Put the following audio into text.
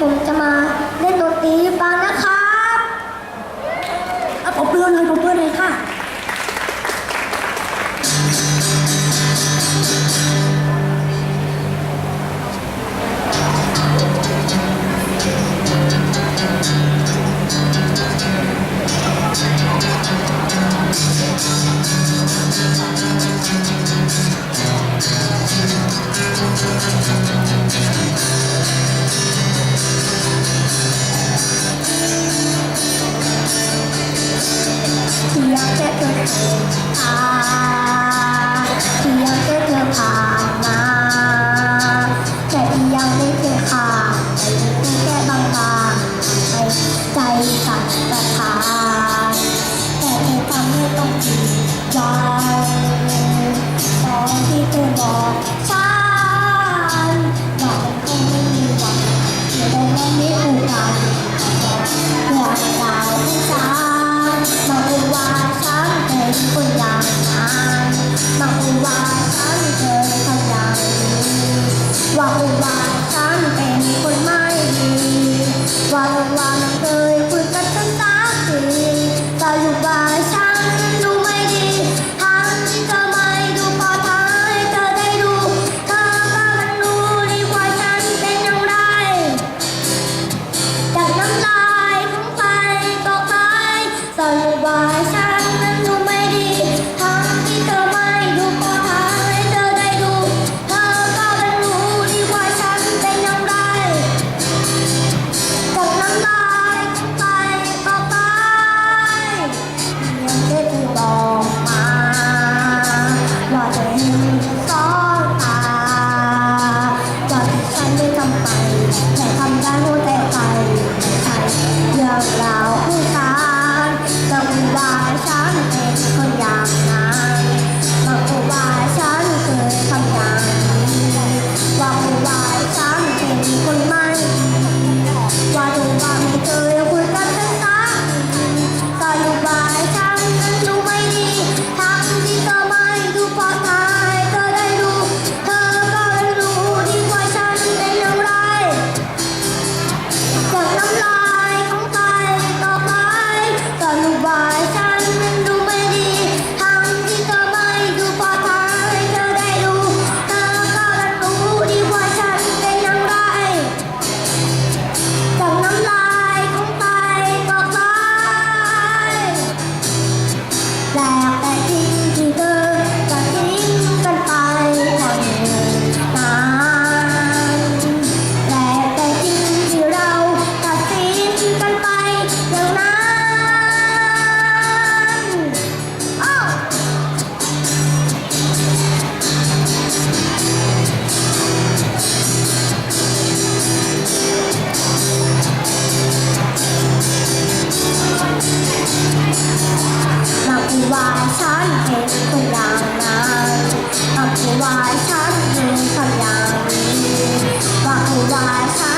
我们家吗？I วุ่นาฉันเป็นคนไม่ดีวันวันเคย ฉันเห็นตัวอย่างนั้นทวายฉันก็ยัางนี้ว่ายฉัน